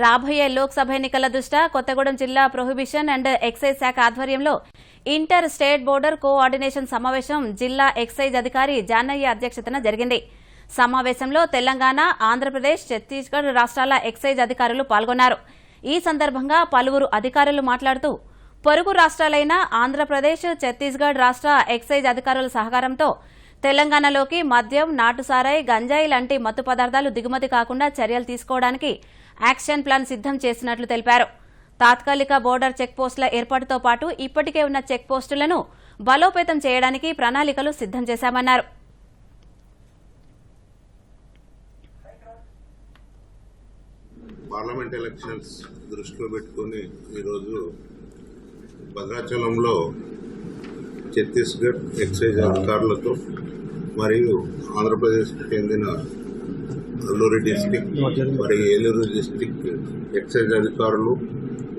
రాబోయే లోక్సభ ఎన్నికల దృష్ట్యా కొత్తగూడెం జిల్లా ప్రొహిబిషన్ అండ్ ఎక్సైజ్ శాఖ ఆధ్వర్యంలో ఇంటర్ స్టేట్ బోర్డర్ కోఆర్డినేషన్ సమావేశం జిల్లా ఎక్సైజ్ అధికారి జానయ్య అధ్యక్షతన జరిగింది. సమావేశంలో తెలంగాణ ఆంధ్రప్రదేశ్ ఛత్తీస్గఢ్ రాష్ట్రాల ఎక్సైజ్ అధికారులు పాల్గొన్నారు. ఈ సందర్భంగా పలువురు అధికారులు మాట్లాడుతూ పొరుగు రాష్ట్రాలైన ఆంధ్రప్రదేశ్ ఛత్తీస్గఢ్ రాష్ట్ర ఎక్సైజ్ అధికారుల సహకారంతో తెలంగాణలోకి మద్యం నాటుసారాయి గంజాయి లాంటి మత్తు పదార్థాలు దిగుమతి కాకుండా చర్యలు తీసుకోవడానికి యాక్షన్ ప్లాన్ సిద్దం చేసినట్లు తెలిపారు. తాత్కాలిక బోర్డర్ చెక్పోస్టుల ఏర్పాటుతో పాటు ఇప్పటికే ఉన్న చెక్పోస్టులను బలోపేతం చేయడానికి ప్రణాళికలు సిద్దం చేశామన్నారు. పార్లమెంట్ ఎలక్షన్స్ దృష్టిలో పెట్టుకొని ఈరోజు భద్రాచలంలో ఛత్తీస్గఢ్ ఎక్సైజ్ అధికారులతో మరియు ఆంధ్రప్రదేశ్కు చెందిన అల్లూరి డిస్టిక్ మరియు ఏలూరు డిస్టిక్ ఎక్సైజ్ అధికారులు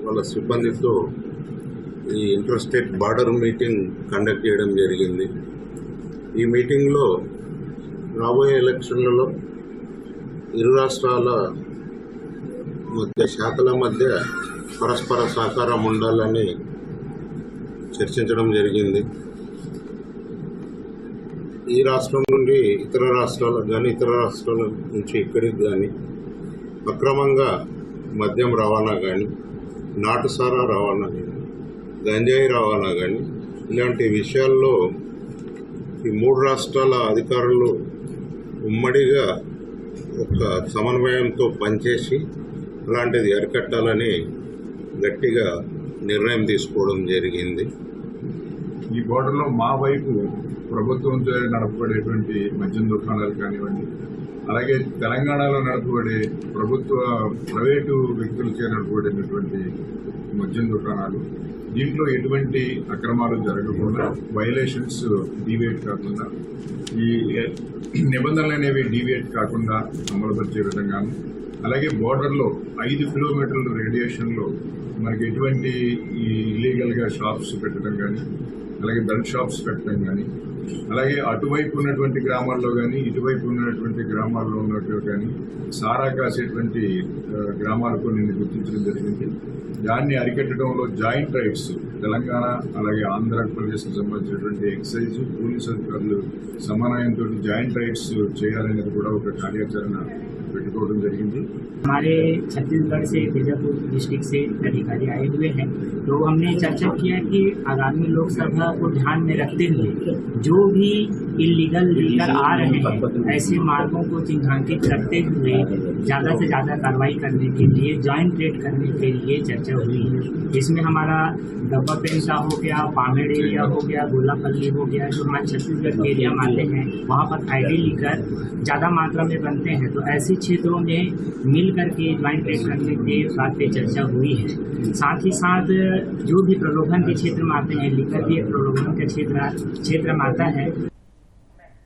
వాళ్ళ సిబ్బందితో ఈ ఇంటర్స్టేట్ బార్డర్ మీటింగ్ కండక్ట్ చేయడం జరిగింది. ఈ మీటింగ్లో రాబోయే ఎలక్షన్లలో ఇరు రాష్ట్రాల మధ్య శాఖల మధ్య పరస్పర సహకారం ఉండాలని చర్చించడం జరిగింది. ఈ రాష్ట్రం నుండి ఇతర రాష్ట్రాలకు కానీ ఇతర రాష్ట్రాల నుంచి ఇక్కడికి కానీ అక్రమంగా మద్యం రవాణా కానీ నాటుసారా రవాణా కానీ గంజాయి రవాణా కానీ ఇలాంటి విషయాల్లో ఈ మూడు రాష్ట్రాల అధికారులు ఉమ్మడిగా ఒక సమన్వయంతో పనిచేసి అలాంటిది అరికట్టాలని గట్టిగా నిర్ణయం తీసుకోవడం జరిగింది. ఈ బోర్డర్లో మా వైపు ప్రభుత్వంతో నడపబడేటువంటి మద్యం దుకాణాలు కానివ్వండి అలాగే తెలంగాణలో నడపబడే ప్రభుత్వ ప్రైవేటు వ్యక్తులచే నడపబడినటువంటి మద్యం దుకాణాలు దీంట్లో ఎటువంటి అక్రమాలు జరగకుండా వైలేషన్స్ డీవియేట్ కాకుండా ఈ నిబంధనలు అనేవి డీవియేట్ కాకుండా అమలుపరిచే విధంగాను అలాగే బోర్డర్లో ఐదు కిలోమీటర్ల రేడియేషన్లో మనకి ఎటువంటి ఈ ఇల్లీగల్గా షాప్స్ పెట్టడం కానీ అలాగే బెల్ట్ షాప్స్ పెట్టడం కానీ అలాగే అటువైపు ఉన్నటువంటి గ్రామాల్లో కానీ ఇటువైపు ఉన్నటువంటి గ్రామాల్లో ఉన్నట్టు కానీ సారా కాసేటువంటి ఆ, గ్రామాలు కొన్ని గుర్తించడం జరిగింది దాన్ని అరికట్టడంలో జాయింట్ రైట్స్ తెలంగాణ అలాగే ఆంధ్రప్రదేశ్కి సంబంధించినటువంటి ఎక్సైజ్ పోలీస్ అధికారులు సమన్వయంతో జాయింట్ రైట్స్ చేయాలనేది కూడా ఒక కార్యాచరణ పెట్టుకోవడం జరిగింది हमारे छत्तीसगढ़ से बीजापुर डिस्ट्रिक्ट से अधिकारी आए हुए हैं तो हमने चर्चा किया कि आगामी लोकसभा को ध्यान में रखते हुए जो भी इलीगल लीगर आ रहे हैं ऐसे मार्गों को चिन्हांकित करते हुए ज़्यादा से ज़्यादा कार्रवाई करने के लिए जॉइंट रेड करने के लिए चर्चा हुई है। इसमें हमारा डब्बा पेंसा हो गया पामेड़ एरिया हो गया गोलापल्ली हो गया जो हमारे छत्तीसगढ़ के एरिया मानते हैं वहाँ पर आईडी लीकर ज़्यादा मात्रा में बनते हैं। तो ऐसे क्षेत्रों में मिल करके ज्वाइंट रेड करने के बात पे चर्चा हुई है। साथ ही साथ जो भी प्रलोभन के क्षेत्र में आते हैं लेकर भी एक प्रलोभन का क्षेत्र क्षेत्र में आता है